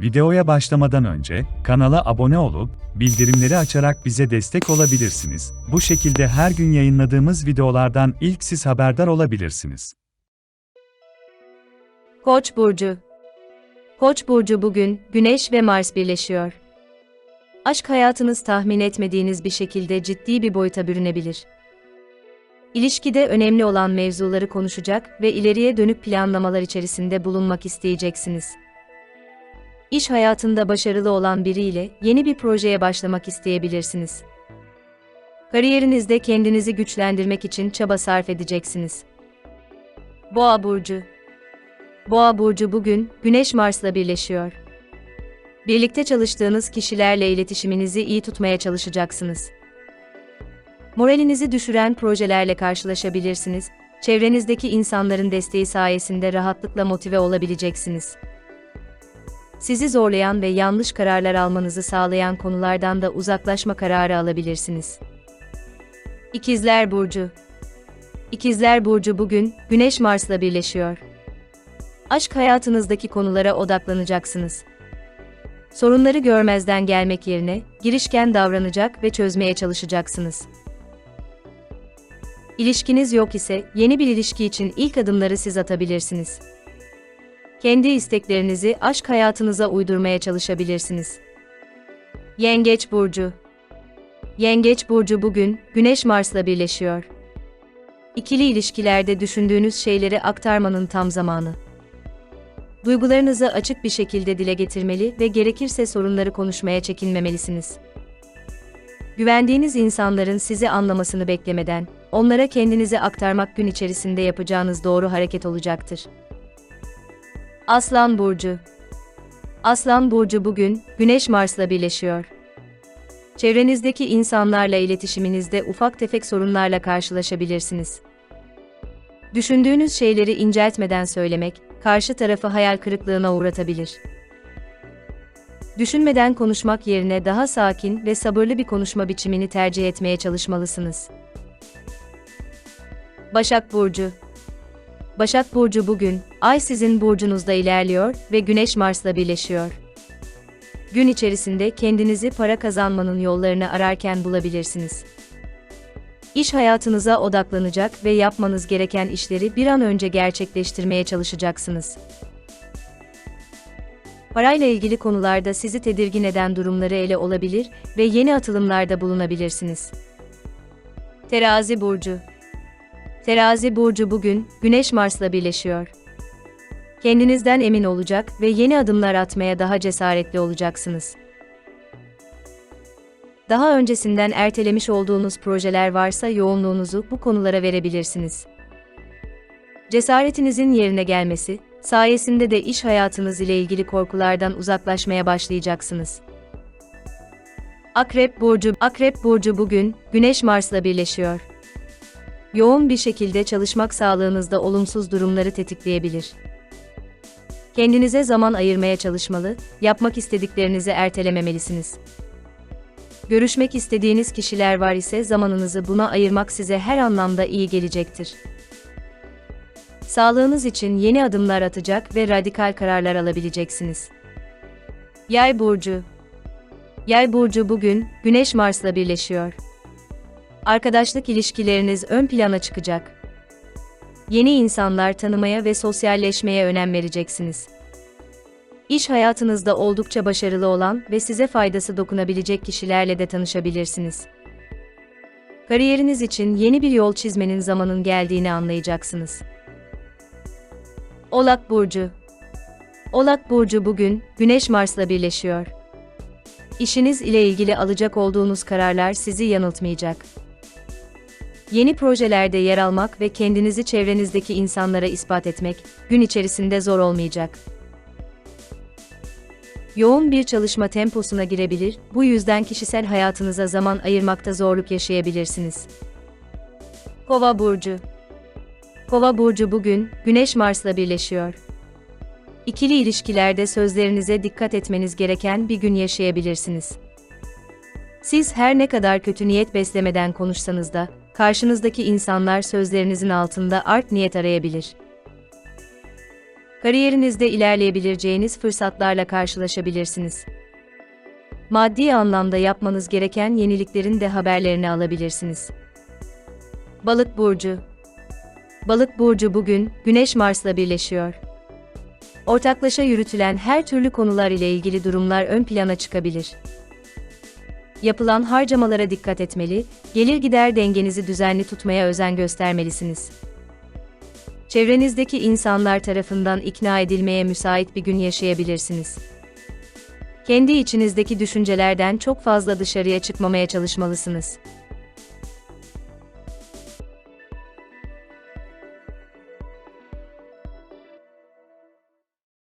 Videoya başlamadan önce kanala abone olup bildirimleri açarak bize destek olabilirsiniz. Bu şekilde her gün yayınladığımız videolardan ilk siz haberdar olabilirsiniz. Koç burcu. Koç burcu bugün Güneş ve Mars birleşiyor. Aşk hayatınız tahmin etmediğiniz bir şekilde ciddi bir boyuta bürünebilir. İlişkide önemli olan mevzuları konuşacak ve ileriye dönük planlamalar içerisinde bulunmak isteyeceksiniz. İş hayatında başarılı olan biriyle yeni bir projeye başlamak isteyebilirsiniz. Kariyerinizde kendinizi güçlendirmek için çaba sarf edeceksiniz. Boğa burcu Boğa burcu bugün Güneş Mars'la birleşiyor. Birlikte çalıştığınız kişilerle iletişiminizi iyi tutmaya çalışacaksınız. Moralinizi düşüren projelerle karşılaşabilirsiniz. Çevrenizdeki insanların desteği sayesinde rahatlıkla motive olabileceksiniz. Sizi zorlayan ve yanlış kararlar almanızı sağlayan konulardan da uzaklaşma kararı alabilirsiniz. İkizler burcu İkizler burcu bugün Güneş Mars'la birleşiyor. Aşk hayatınızdaki konulara odaklanacaksınız. Sorunları görmezden gelmek yerine girişken davranacak ve çözmeye çalışacaksınız. İlişkiniz yok ise yeni bir ilişki için ilk adımları siz atabilirsiniz. Kendi isteklerinizi aşk hayatınıza uydurmaya çalışabilirsiniz. Yengeç burcu Yengeç burcu bugün Güneş Mars'la birleşiyor. İkili ilişkilerde düşündüğünüz şeyleri aktarmanın tam zamanı. Duygularınızı açık bir şekilde dile getirmeli ve gerekirse sorunları konuşmaya çekinmemelisiniz. Güvendiğiniz insanların sizi anlamasını beklemeden, onlara kendinizi aktarmak gün içerisinde yapacağınız doğru hareket olacaktır. Aslan Burcu Aslan Burcu bugün, Güneş Mars'la birleşiyor. Çevrenizdeki insanlarla iletişiminizde ufak tefek sorunlarla karşılaşabilirsiniz. Düşündüğünüz şeyleri inceltmeden söylemek, karşı tarafı hayal kırıklığına uğratabilir. Düşünmeden konuşmak yerine daha sakin ve sabırlı bir konuşma biçimini tercih etmeye çalışmalısınız. Başak Burcu Başak Burcu bugün, Ay sizin burcunuzda ilerliyor ve Güneş Mars'la birleşiyor. Gün içerisinde kendinizi para kazanmanın yollarını ararken bulabilirsiniz. İş hayatınıza odaklanacak ve yapmanız gereken işleri bir an önce gerçekleştirmeye çalışacaksınız. Parayla ilgili konularda sizi tedirgin eden durumları ele olabilir ve yeni atılımlarda bulunabilirsiniz. Terazi burcu Terazi burcu bugün Güneş Mars'la birleşiyor. Kendinizden emin olacak ve yeni adımlar atmaya daha cesaretli olacaksınız. Daha öncesinden ertelemiş olduğunuz projeler varsa yoğunluğunuzu bu konulara verebilirsiniz. Cesaretinizin yerine gelmesi sayesinde de iş hayatınız ile ilgili korkulardan uzaklaşmaya başlayacaksınız. Akrep burcu Akrep burcu bugün Güneş Mars'la birleşiyor. Yoğun bir şekilde çalışmak sağlığınızda olumsuz durumları tetikleyebilir. Kendinize zaman ayırmaya çalışmalı, yapmak istediklerinizi ertelememelisiniz. Görüşmek istediğiniz kişiler var ise zamanınızı buna ayırmak size her anlamda iyi gelecektir. Sağlığınız için yeni adımlar atacak ve radikal kararlar alabileceksiniz. Yay burcu Yay burcu bugün Güneş Mars'la birleşiyor. Arkadaşlık ilişkileriniz ön plana çıkacak. Yeni insanlar tanımaya ve sosyalleşmeye önem vereceksiniz. İş hayatınızda oldukça başarılı olan ve size faydası dokunabilecek kişilerle de tanışabilirsiniz. Kariyeriniz için yeni bir yol çizmenin zamanın geldiğini anlayacaksınız. Oğlak burcu. Oğlak burcu bugün Güneş Mars'la birleşiyor. İşiniz ile ilgili alacak olduğunuz kararlar sizi yanıltmayacak. Yeni projelerde yer almak ve kendinizi çevrenizdeki insanlara ispat etmek gün içerisinde zor olmayacak yoğun bir çalışma temposuna girebilir, bu yüzden kişisel hayatınıza zaman ayırmakta zorluk yaşayabilirsiniz. Kova burcu. Kova burcu bugün Güneş Mars'la birleşiyor. İkili ilişkilerde sözlerinize dikkat etmeniz gereken bir gün yaşayabilirsiniz. Siz her ne kadar kötü niyet beslemeden konuşsanız da, karşınızdaki insanlar sözlerinizin altında art niyet arayabilir. Kariyerinizde ilerleyebileceğiniz fırsatlarla karşılaşabilirsiniz. Maddi anlamda yapmanız gereken yeniliklerin de haberlerini alabilirsiniz. Balık burcu. Balık burcu bugün Güneş Mars'la birleşiyor. Ortaklaşa yürütülen her türlü konular ile ilgili durumlar ön plana çıkabilir. Yapılan harcamalara dikkat etmeli, gelir gider dengenizi düzenli tutmaya özen göstermelisiniz. Çevrenizdeki insanlar tarafından ikna edilmeye müsait bir gün yaşayabilirsiniz. Kendi içinizdeki düşüncelerden çok fazla dışarıya çıkmamaya çalışmalısınız.